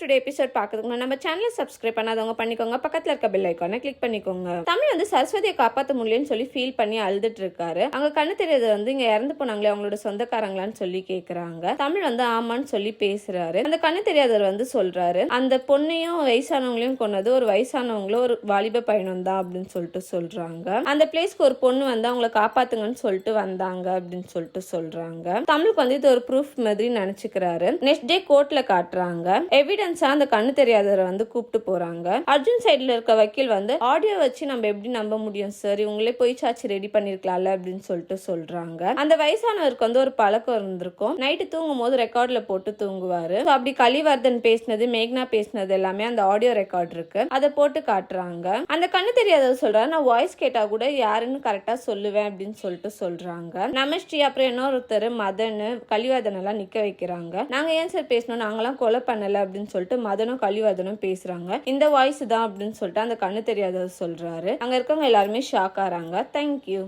Today episode பார்க்கறதுக்கு நம்ம சேனலை சப்ஸ்கிரைப் பண்ணாதவங்க பண்ணிக்கோங்க. பக்கத்தில் இருக்க பெல் ஐக்கானை கிளிக் பண்ணிக்கோங்க. தமிழ் வந்து சரஸ்வதியை காப்பாற்ற முடியலன்னு சொல்லி ஃபீல் பண்ணி அழுதுட்டு இருக்காரு. அங்க கண்ணு தெரியாத வந்து இங்க இறந்து போனாங்களே அவங்களோட சொந்தக்காரங்களான்னு சொல்லி கேட்குறாங்க தமிழ் வந்து ஆமான்னு சொல்லி பேசுறாரு. அந்த கண்ணு தெரியாதவர் வந்து சொல்றாரு. அந்த பொண்ணையும் வயசானவங்களையும் கொண்டது ஒரு வயசானவங்களும் ஒரு வாலிப பயணம் தான் அப்படின்னு சொல்லிட்டு சொல்றாங்க. அந்த பிளேஸ்க்கு ஒரு பொண்ணு வந்து அவங்கள காப்பாத்துங்கன்னு சொல்லிட்டு வந்தாங்க அப்படின்னு சொல்லிட்டு சொல்றாங்க. தமிழுக்கு வந்து இது ஒரு ப்ரூஃப் மாதிரி நினைச்சுக்கிறாரு. நெக்ஸ்ட் டே கோர்ட்ல காட்டுறாங்க. எவிடன்ஸ் அந்த கண்ணு தெரியாதவரை வந்து கூப்பிட்டு போறாங்க. அர்ஜுன் சைட்ல இருக்க வக்கீல் வந்து ஆடியோ வச்சு நம்ம எப்படி நம்ப முடியும் சார் இவங்களே போய் சாச்சு ரெடி பண்ணிருக்கலாம்ல? அப்படின்னு சொல்லிட்டு சொல்றாங்க. அந்த வயசானவருக்கு வந்து ஒரு பழக்கம் இருந்திருக்கும். நைட்டு தூங்கும் போது ரெக்கார்ட்ல போட்டு தூங்குவாரு. அப்படி கலிவர்தன் பேசினது மேக்னா பேசினது எல்லாமே அந்த ஆடியோ ரெக்கார்ட் இருக்கு. அதை போட்டு காட்டுறாங்க. அந்த கண்ணு தெரியாதவர் சொல்றாரு நான் வாய்ஸ் கேட்டா கூட யாருன்னு கரெக்டா சொல்லுவேன் அப்படின்னு சொல்லிட்டு சொல்றாங்க. நமஸ்ரீ அப்புறம் இன்னொருத்தர் மதன் கலிவர்தன் எல்லாம் நிக்க வைக்கிறாங்க. நாங்க ஏன் சார் பேசணும்? நாங்களாம் கொலை பண்ணல அப்படின்னு சொல்லிட்டு மதனும் கலிவர்தனும் பேசுறாங்க. இந்த வாய்ஸ் தான் அப்படின்னு சொல்லிட்டு அந்த கண்ணு தெரியாதவர் சொல்றாரு. அங்க இருக்கவங்க எல்லாருமே ஷாக் ஆறாங்க. தேங்க்யூ